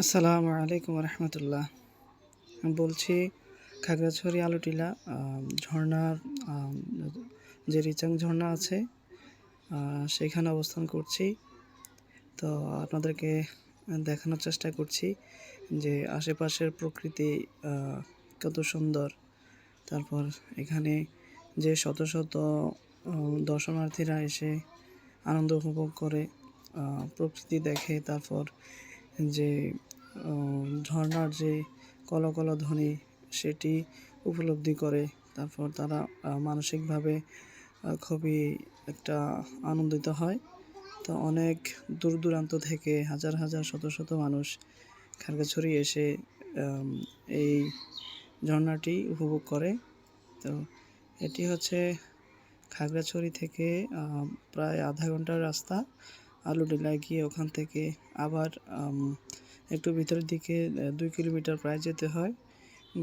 আসসালামু আলাইকুম রহমতুল্লাহ। বলছি খাগড়াছড়ি আলুটিলা ঝর্ণার যে রিচাং ঝর্ণা আছে সেখানে অবস্থান করছি। তো আপনাদেরকে দেখানোর চেষ্টা করছি যে আশেপাশের প্রকৃতি কত সুন্দর। তারপর এখানে যে শত শত দর্শনার্থীরা এসে আনন্দ উপভোগ করে প্রকৃতি দেখে, তারপর যে ঝর্ণার যে কলকল ধ্বনি সেটি উপলব্ধি করে, তারপর তারা মানসিকভাবে খুবই একটা আনন্দিত হয়। তো অনেক দূর দূরান্ত থেকে হাজার হাজার শত শত মানুষ খাগড়াছড়ি এসে এই ঝর্ণাটি উপভোগ করে। তো এটি হচ্ছে খাগড়াছড়ি থেকে প্রায় আধা ঘণ্টার রাস্তা। আলুডিলায় গিয়ে ওখান থেকে আবার একটু ভিতরের দিকে দুই কিলোমিটার প্রায় যেতে হয়।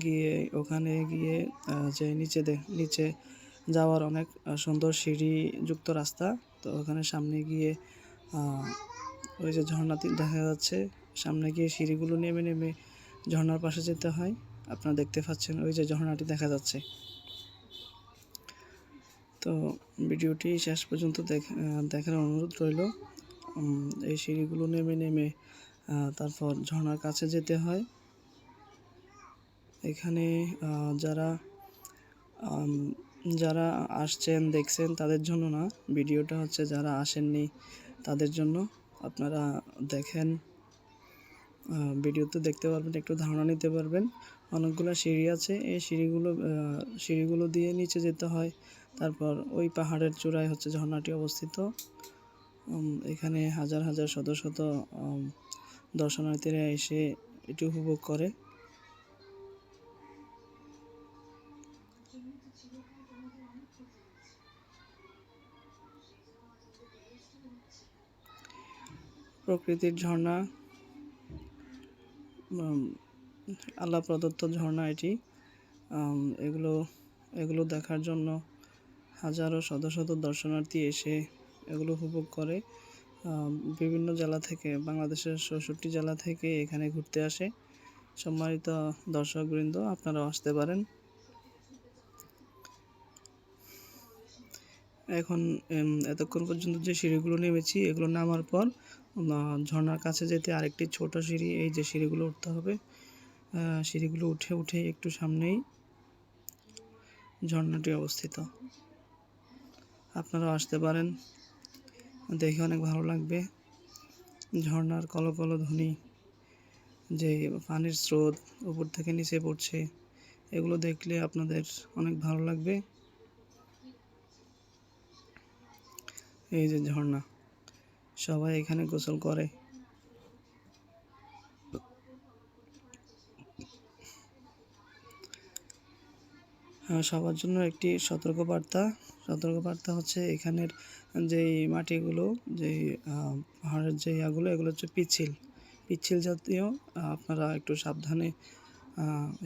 গিয়ে ওখানে গিয়ে যে নিচে নিচে যাওয়ার অনেক সুন্দর সিঁড়ি যুক্ত রাস্তা। তো ওখানে সামনে গিয়ে ওই যে ঝর্ণাটি দেখা যাচ্ছে। সামনে গিয়ে সিঁড়িগুলো নেমে নেমে ঝর্ণার পাশে যেতে হয়। আপনারা দেখতে পাচ্ছেন ওই যে ঝর্ণাটি দেখা যাচ্ছে। তো ভিডিওটি শেষ পর্যন্ত দেখ- দেখার অনুরোধ রইল। এই সিঁড়িগুলো নেমে নেমে তারপর ঝর্ণার কাছে যেতে হয়। এখানে যারা যারা আসছেন, দেখছেন, তাদের জন্য না, ভিডিওটা হচ্ছে যারা আসেননি, তাদের জন্য। আপনারা দেখেন ভিডিওতে দেখতে পারবেন, একটু ধারণা নিতে পারবেন। অনেকগুলো সিঁড়ি আছে, এই সিঁড়িগুলো সিঁড়িগুলো দিয়ে নিচে যেতে হয়। তারপর ওই পাহাড়ের চূড়ায় হচ্ছে ঝর্ণাটি অবস্থিত। এখানে হাজার হাজার শত শত দর্শনার্থীরা এসে এটি উপভোগ করে। প্রকৃতির ঝর্ণা আল্লাহ প্রদত্ত ঝর্ণা এটি। এগুলো এগুলো দেখার জন্য হাজারো শত শত দর্শনার্থী এসে এগুলো উপভোগ করে। বিভিন্ন জেলা থেকে, বাংলাদেশের চৌষট্টি জেলা থেকে এখানে ঘুরতে আসে। সম্মানিত দর্শকবৃন্দ, আপনারাও আসতে পারেন। এখন এতক্ষণ পর্যন্ত যে সিঁড়িগুলো নেমেছি, এগুলো নামার পর ঝর্ণার কাছে যেতে আরেকটি ছোট সিঁড়ি, এই যে সিঁড়িগুলো উঠতে হবে। সিঁড়িগুলো উঠে উঠে একটু সামনেই ঝর্ণাটি অবস্থিত। আপনারাও আসতে পারেন। দেখে অনেক ভালো লাগবে। ঝর্ণার কলকল ধ্বনি, যে পানির স্রোত, উপর থেকে নিচে পড়ছে, এগুলো দেখলে আপনাদের অনেক ভালো লাগবে। এই যে ঝর্ণা, সবাই এখানে গোসল করে। সবার জন্য একটি সতর্কবার্তা। সতর্কবার্তা হচ্ছে এখানের যে মাটিগুলো যে আহ, পাহাড়ের যে ইয়াগুলো এগুলো হচ্ছে পিচ্ছিল। পিচ্ছিল জাতীয় আপনারা একটু সাবধানে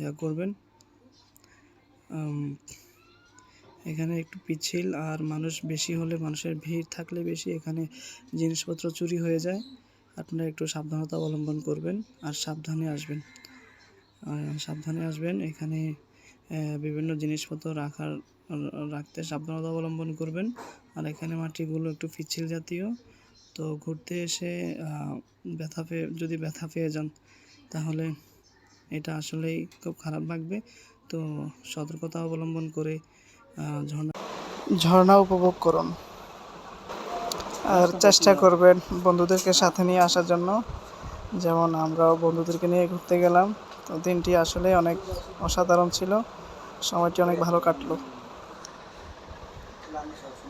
ইয়া করবেন। এখানে একটু পিচ্ছিল আর মানুষ বেশি হলে মানুষের ভিড় থাকলে বেশি এখানে জিনিসপত্র চুরি হয়ে যায়। আপনারা একটু সাবধানতা অবলম্বন করবেন আর সাবধানে আসবেন। সাবধানে আসবেন। এখানে বিভিন্ন জিনিসপত্র রাখার রাখতে সাবধানতা অবলম্বন করবেন। আর এখানে মাটিগুলো একটু পিচ্ছিল জাতীয়। তো ঘুরতে এসে ব্যথা পেয়ে যদি ব্যথা পেয়ে যান তাহলে এটা আসলেই খুব খারাপ লাগবে। তো সতর্কতা অবলম্বন করে ঝর্ণা ঝর্ণা উপভোগ করুন। আর চেষ্টা করবেন বন্ধুদেরকে সাথে নিয়ে আসার জন্য। যেমন আমরাও বন্ধুদেরকে নিয়ে ঘুরতে গেলাম। তো দিনটি আসলে অনেক অসাধারণ ছিল। সময়টি অনেক ভালো কাটলো। vamos a